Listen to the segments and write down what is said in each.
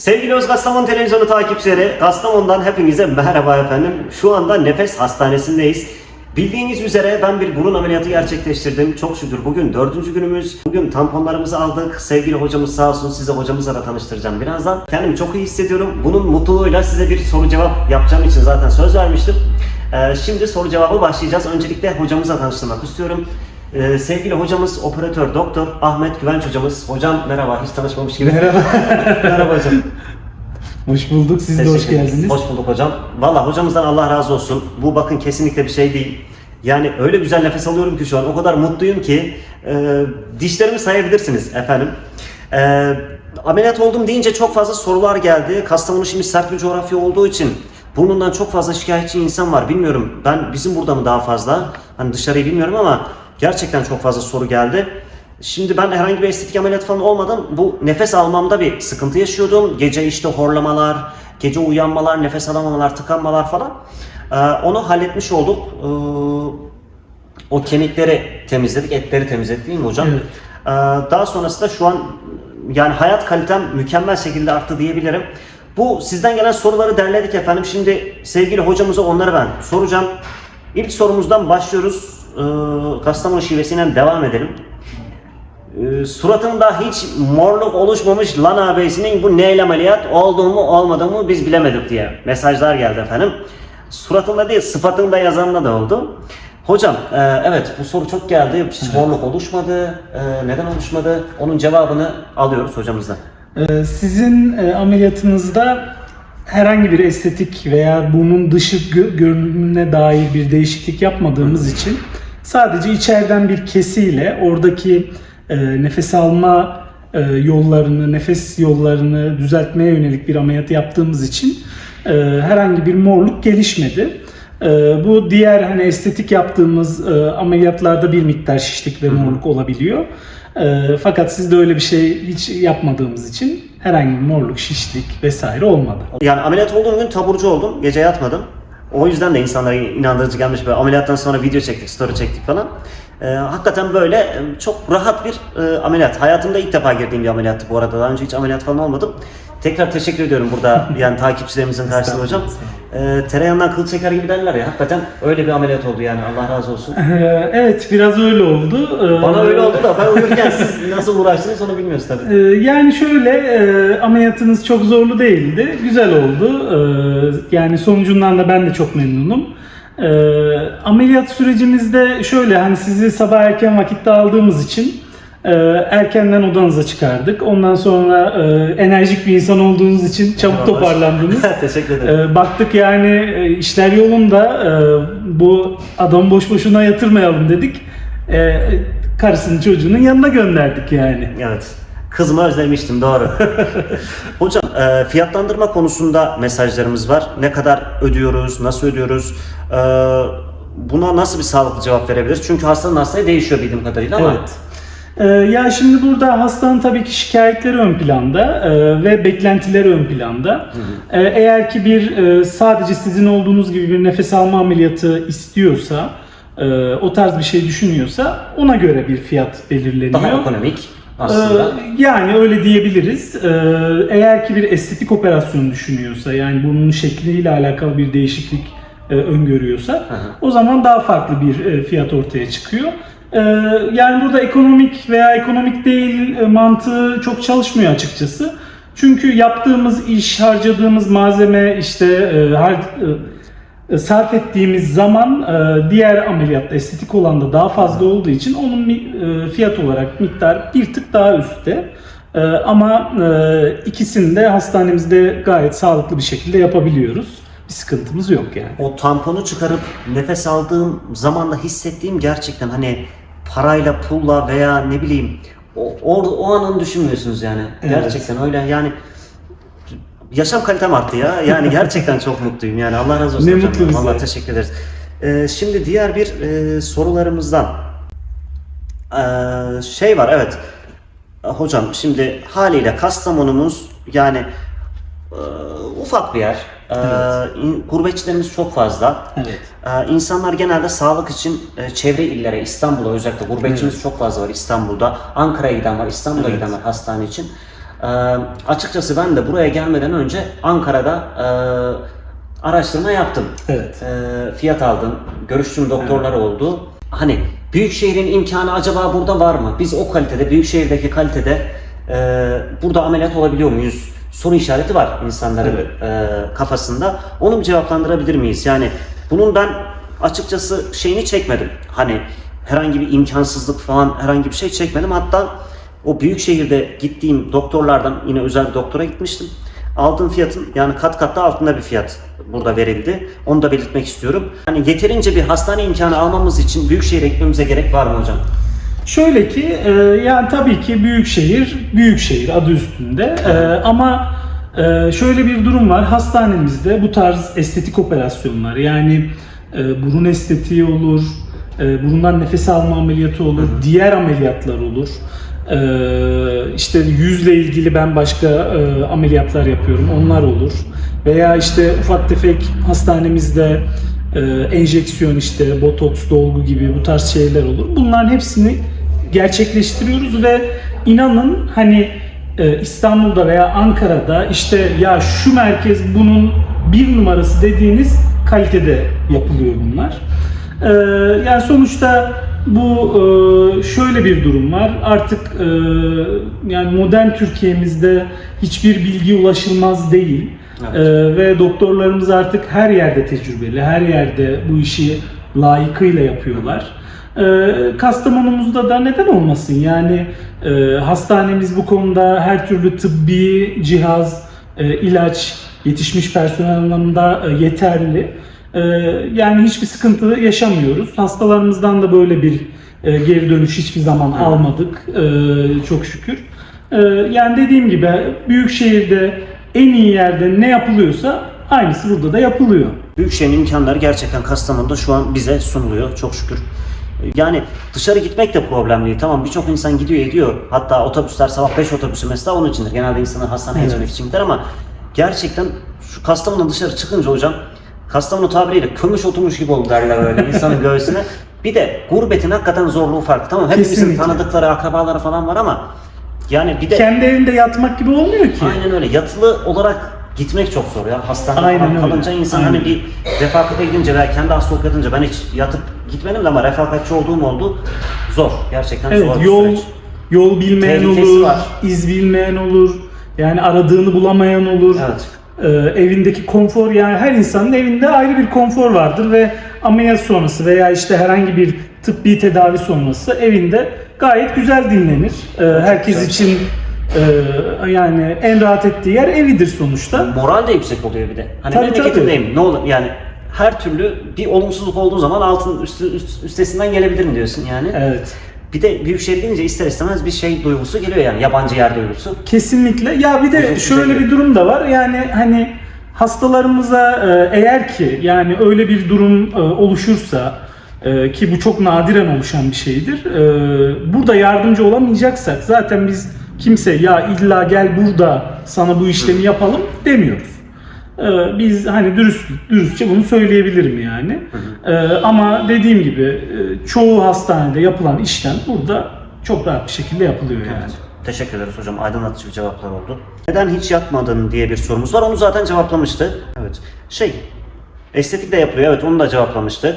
Sevgili Öz Televizyonu takipçileri, Kastamonu'dan hepinize merhaba efendim. Şu anda Nefes Hastanesi'ndeyiz. Bildiğiniz üzere ben bir burun ameliyatı gerçekleştirdim. Çok şükür bugün dördüncü günümüz. Bugün tamponlarımızı aldık. Sevgili hocamız sağ olsun size hocamızla da tanıştıracağım birazdan. Kendimi çok iyi hissediyorum. Bunun mutluluğuyla size bir soru cevap yapacağım için zaten söz vermiştim. Ee, şimdi soru cevabı başlayacağız. Öncelikle hocamızla tanıştırmak istiyorum. Ee, sevgili hocamız operatör doktor Ahmet Güvenç hocamız. Hocam merhaba hiç tanışmamış gibi. Merhaba. merhaba hocam. Hoş bulduk. Siz de hoş Teşekkür ederiz. geldiniz. Hoş bulduk hocam. Valla hocamızdan Allah razı olsun. Bu bakın kesinlikle bir şey değil. Yani öyle güzel nefes alıyorum ki şu an. O kadar mutluyum ki e, dişlerimi sayabilirsiniz efendim. E, ameliyat oldum deyince çok fazla sorular geldi. Kastamonu şimdi sert bir coğrafya olduğu için burnundan çok fazla şikayetçi insan var. Bilmiyorum ben bizim burada mı daha fazla? Hani dışarıyı bilmiyorum ama gerçekten çok fazla soru geldi. Şimdi ben herhangi bir estetik ameliyat falan olmadım. Bu nefes almamda bir sıkıntı yaşıyordum. Gece işte horlamalar, gece uyanmalar, nefes alamamalar, tıkanmalar falan. Ee, onu halletmiş olduk. Ee, o kemikleri temizledik, etleri temizledik değil mi hocam? Evet. Ee, daha sonrasında şu an yani hayat kalitem mükemmel şekilde arttı diyebilirim. Bu sizden gelen soruları derledik efendim. Şimdi sevgili hocamıza onları ben soracağım. İlk sorumuzdan başlıyoruz. Ee, Kastamonu şivesiyle devam edelim. Ee, suratında hiç morluk oluşmamış lan ağabeyisinin bu neyle ameliyat oldu mu olmadı mı biz bilemedik diye mesajlar geldi efendim. Suratında değil sıfatında yazanla da oldu. Hocam e, evet bu soru çok geldi. Hiç morluk oluşmadı. E, neden oluşmadı? Onun cevabını alıyoruz hocamızdan. Ee, sizin e, ameliyatınızda herhangi bir estetik veya burnun dışı gö- görünümüne dair bir değişiklik yapmadığımız için sadece içeriden bir kesiyle oradaki e, nefes alma e, yollarını, nefes yollarını düzeltmeye yönelik bir ameliyat yaptığımız için e, herhangi bir morluk gelişmedi. E, bu diğer hani estetik yaptığımız e, ameliyatlarda bir miktar şişlik ve morluk olabiliyor. E, fakat sizde öyle bir şey hiç yapmadığımız için herhangi bir morluk, şişlik vesaire olmadı. Yani ameliyat olduğum gün taburcu oldum. Gece yatmadım. O yüzden de insanlara inandırıcı gelmiş böyle ameliyattan sonra video çektik, story çektik falan. Ee, hakikaten böyle e, çok rahat bir e, ameliyat. Hayatımda ilk defa girdiğim bir ameliyattı bu arada. Daha önce hiç ameliyat falan olmadım. Tekrar teşekkür ediyorum burada yani takipçilerimizin karşısında hocam. Ee, tereyağından kıl çeker gibi derler ya. Hakikaten öyle bir ameliyat oldu yani Allah razı olsun. E, evet biraz öyle oldu. E, Bana öyle oldu da ben uyurken siz nasıl uğraştınız onu bilmiyoruz tabii. Ee, Yani şöyle e, ameliyatınız çok zorlu değildi. Güzel oldu. Ee, Yani sonucundan da ben de çok memnunum. Ee, Ameliyat sürecimizde şöyle hani sizi sabah erken vakitte aldığımız için e, erkenden odanıza çıkardık. Ondan sonra e, enerjik bir insan olduğunuz için çabuk toparlandınız. teşekkür ederim. Ee, baktık yani e, işler yolunda e, bu adamı boş boşuna yatırmayalım dedik. E, karısının çocuğunun yanına gönderdik yani. Evet. Kızımı özlemiştim doğru. Hocam e, fiyatlandırma konusunda mesajlarımız var. Ne kadar ödüyoruz, nasıl ödüyoruz? E, buna nasıl bir sağlıklı cevap verebiliriz? Çünkü hastanın hastaya değişiyor bildiğim kadarıyla ama. Evet. Ee, ya şimdi burada hastanın tabii ki şikayetleri ön planda e, ve beklentileri ön planda. Ee, eğer ki bir e, sadece sizin olduğunuz gibi bir nefes alma ameliyatı istiyorsa, e, o tarz bir şey düşünüyorsa ona göre bir fiyat belirleniyor. Daha ekonomik aslında. Ee, Yani öyle diyebiliriz. Ee, Eğer ki bir estetik operasyon düşünüyorsa yani burnun şekliyle alakalı bir değişiklik e, öngörüyorsa hı. o zaman daha farklı bir e, fiyat ortaya çıkıyor. Ee, Yani burada ekonomik veya ekonomik değil e, mantığı çok çalışmıyor açıkçası. Çünkü yaptığımız iş, harcadığımız malzeme, işte e, e, sarf ettiğimiz zaman diğer ameliyatta estetik olan da daha fazla olduğu için onun fiyat olarak miktar bir tık daha üstte. Ama ikisini de hastanemizde gayet sağlıklı bir şekilde yapabiliyoruz. Bir sıkıntımız yok yani. O tamponu çıkarıp nefes aldığım zaman da hissettiğim gerçekten hani parayla, pulla veya ne bileyim o, o, o anını düşünmüyorsunuz yani. Evet. Gerçekten öyle yani yaşam kalitem arttı ya. Yani gerçekten çok mutluyum yani. Allah razı olsun Ne hocam. mutlu. Vallahi teşekkür ederiz. Ee, şimdi diğer bir e, sorularımızdan Ee, şey var evet. Hocam şimdi haliyle Kastamonumuz yani e, ufak bir yer. Ee, in- gurbetçilerimiz çok fazla. Evet. Ee, insanlar genelde sağlık için e, çevre illere, İstanbul'a özellikle gurbetçimiz çok fazla var İstanbul'da. Ankara'ya giden var, İstanbul'a Evet. giden var hastane için. Ee, açıkçası ben de buraya gelmeden önce Ankara'da e, araştırma yaptım. Evet. Fiyat aldım. Görüştüğüm doktorlar oldu. Hani büyük şehrin imkanı acaba burada var mı? Biz o kalitede, büyük şehirdeki kalitede e, burada ameliyat olabiliyor muyuz? Soru işareti var insanların Evet. e, kafasında. Onu bir cevaplandırabilir miyiz? Yani bunun ben açıkçası şeyini çekmedim. Hani herhangi bir imkansızlık falan herhangi bir şey çekmedim. Hatta o büyük şehirde gittiğim doktorlardan yine özel bir doktora gitmiştim. Aldığım fiyatın yani kat kat da altında bir fiyat burada verildi. Onu da belirtmek istiyorum. Hani yeterince bir hastane imkanı almamız için büyük şehire gitmemize gerek var mı hocam? Şöyle ki e, yani tabii ki büyük şehir büyük şehir adı üstünde. E, ama e, şöyle bir durum var. Hastanemizde bu tarz estetik operasyonlar yani e, burun estetiği olur e, burundan nefes alma ameliyatı olur diğer ameliyatlar olur. E, işte yüzle ilgili ben başka e, ameliyatlar yapıyorum onlar olur. Veya işte ufak tefek hastanemizde enjeksiyon işte botoks dolgu gibi bu tarz şeyler olur bunların hepsini gerçekleştiriyoruz ve inanın hani e, İstanbul'da veya Ankara'da işte ya şu merkez bunun bir numarası dediğiniz kalitede yapılıyor bunlar. E, yani sonuçta bu e, şöyle bir durum var. Artık e, yani modern Türkiye'mizde hiçbir bilgi ulaşılmaz değil. Evet. E, ve doktorlarımız artık her yerde tecrübeli, her yerde bu işi layıkıyla yapıyorlar. E, Kastamonumuzda da neden olmasın? Yani e, hastanemiz bu konuda her türlü tıbbi cihaz, e, ilaç, yetişmiş personel anlamında e, yeterli. E, yani hiçbir sıkıntı yaşamıyoruz. Hastalarımızdan da böyle bir e, geri dönüş hiçbir zaman almadık e, çok şükür. E, yani dediğim gibi büyük şehirde en iyi yerde ne yapılıyorsa aynısı burada da yapılıyor. Büyükşehir'in imkanları gerçekten Kastamonu'da şu an bize sunuluyor çok şükür. Yani dışarı gitmek de problem değil. Tamam birçok insan gidiyor ediyor. Hatta otobüsler sabah 5 otobüsü mesela onun içindir. Genelde insanlar hastaneye Evet. gitmek için gider ama gerçekten şu Kastamonu'dan dışarı çıkınca hocam Kastamonu tabiriyle kömüş oturmuş gibi oldu derler öyle insanın göğsüne. Bir de gurbetin hakikaten zorluğu farklı. Tamam hepimizin tanıdıkları, akrabaları falan var ama yani bir de Kendi evinde yatmak gibi olmuyor ki. Aynen öyle. Yatılı olarak gitmek çok zor ya. Hastanede Aynen öyle. kalınca insan Aynen. hani bir refakate gidince veya kendi hastalık yatınca ben hiç yatıp gitmedim de ama refakatçi olduğum oldu. Zor. Gerçekten Evet zor yol süreç. yol bilmeyen Tehlikesi olur, var. iz bilmeyen olur. Yani aradığını bulamayan olur. Evet. Ee, evindeki konfor yani her insanın evinde ayrı bir konfor vardır ve ameliyat sonrası veya işte herhangi bir tıbbi tedavi sonrası evinde gayet güzel dinlenir. Ee, herkes için e, yani en rahat ettiği yer evidir sonuçta. Moral de yüksek oluyor bir de. Hani Tabii, memleketimdeyim. Ne olur yani her türlü bir olumsuzluk olduğu zaman altın üstü, üst- üstesinden gelebilirim diyorsun yani. Evet. Bir de büyük şehir deyince ister istemez bir şey duygusu geliyor yani yabancı yer duygusu. Kesinlikle. Ya bir de Uzun şöyle bir durum da var. Yani hani hastalarımıza e, eğer ki yani öyle bir durum e, oluşursa e, ki bu çok nadiren oluşan bir şeydir. Burada yardımcı olamayacaksak zaten biz kimse ya illa gel burada sana bu işlemi yapalım demiyoruz. E, Biz hani dürüst dürüstçe bunu söyleyebilirim yani. E, Ama dediğim gibi e, çoğu hastanede yapılan işlem burada çok rahat bir şekilde yapılıyor yani. Teşekkür ederiz hocam. Aydınlatıcı bir cevaplar oldu. Neden hiç yatmadın diye bir sorumuz var. Onu zaten cevaplamıştı. Evet. Şey, estetik de yapılıyor. Evet onu da cevaplamıştı.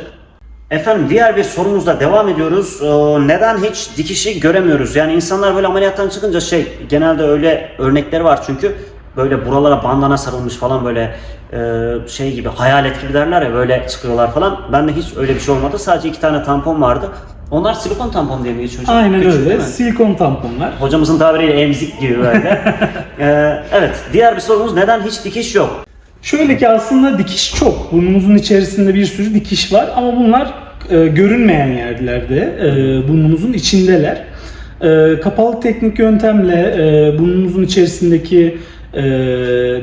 Efendim diğer bir sorumuzla devam ediyoruz. Ee, neden hiç dikişi göremiyoruz? Yani insanlar böyle ameliyattan çıkınca şey, genelde öyle örnekleri var çünkü böyle buralara bandana sarılmış falan böyle e, şey gibi hayalet gibi derler ya böyle çıkıyorlar falan. Bende hiç öyle bir şey olmadı. Sadece iki tane tampon vardı. Onlar silikon tampon diye mi geçiyor hocam? Aynen Küçük öyle. değil mi? Silikon tamponlar. Hocamızın tabiriyle emzik gibi böyle. Ee, evet, diğer bir sorumuz neden hiç dikiş yok? Şöyle ki aslında dikiş çok. Burnumuzun içerisinde bir sürü dikiş var ama bunlar e, görünmeyen yerlerde, e, burnumuzun içindeler. E, kapalı teknik yöntemle e, burnumuzun içerisindeki e,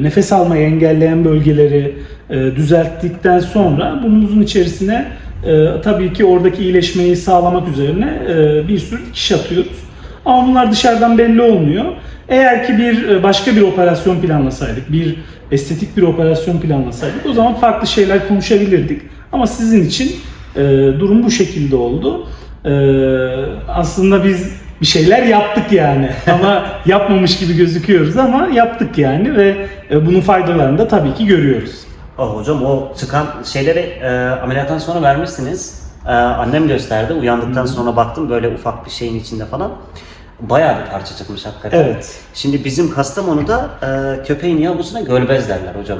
nefes almayı engelleyen bölgeleri e, düzelttikten sonra burnumuzun içerisine e, tabii ki oradaki iyileşmeyi sağlamak üzerine e, bir sürü dikiş atıyoruz. Ama bunlar dışarıdan belli olmuyor. Eğer ki bir e, başka bir operasyon planlasaydık, bir estetik bir operasyon planlasaydık o zaman farklı şeyler konuşabilirdik. Ama sizin için e, durum bu şekilde oldu. E, aslında biz bir şeyler yaptık yani. ama yapmamış gibi gözüküyoruz ama yaptık yani ve e, bunun faydalarını da tabii ki görüyoruz. Oh, hocam o çıkan şeyleri e, ameliyattan sonra vermişsiniz. E, annem gösterdi. Uyandıktan sonra baktım böyle ufak bir şeyin içinde falan. Bayağı bir parça çıkmış hakikaten. Evet. Şimdi bizim Kastamonu'da e, köpeğin yavrusuna gölbez derler hocam.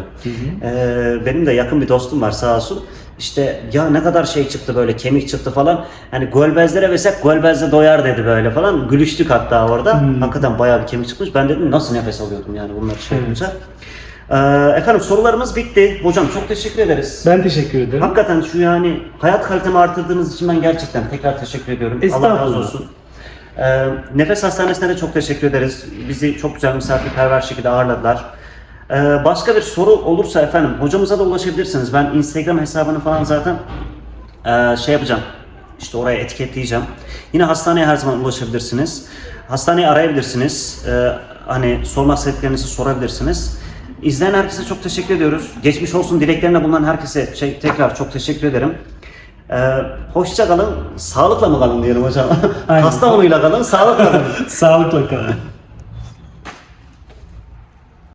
E, benim de yakın bir dostum var sağ olsun. İşte ya ne kadar şey çıktı böyle kemik çıktı falan. Hani gölbezlere versek gölbezle doyar dedi böyle falan. Gülüştük hatta orada. Hakikaten bayağı bir kemik çıkmış. Ben dedim nasıl nefes alıyordum yani bunları şey Evet. yapınca. E, efendim sorularımız bitti. Hocam çok teşekkür ederiz. Ben teşekkür ederim. Hakikaten şu yani hayat kalitemi artırdığınız için ben gerçekten tekrar teşekkür ediyorum. Allah razı olsun. Ee, Nefes Hastanesi'ne de çok teşekkür ederiz. Bizi çok güzel misafirperver şekilde ağırladılar. Ee, başka bir soru olursa efendim hocamıza da ulaşabilirsiniz. Ben Instagram hesabını falan zaten ee, şey yapacağım. İşte oraya etiketleyeceğim. Yine hastaneye her zaman ulaşabilirsiniz. Hastaneyi arayabilirsiniz. Ee, hani sormak istediklerinizi sorabilirsiniz. İzleyen herkese çok teşekkür ediyoruz. Geçmiş olsun dileklerine bulunan herkese şey- tekrar çok teşekkür ederim. Ee, hoşça kalın, sağlıkla mı kalın diyelim hocam. Aynen. Kastamonu'yla kalın, sağlıkla kalın. Sağlıkla kalın.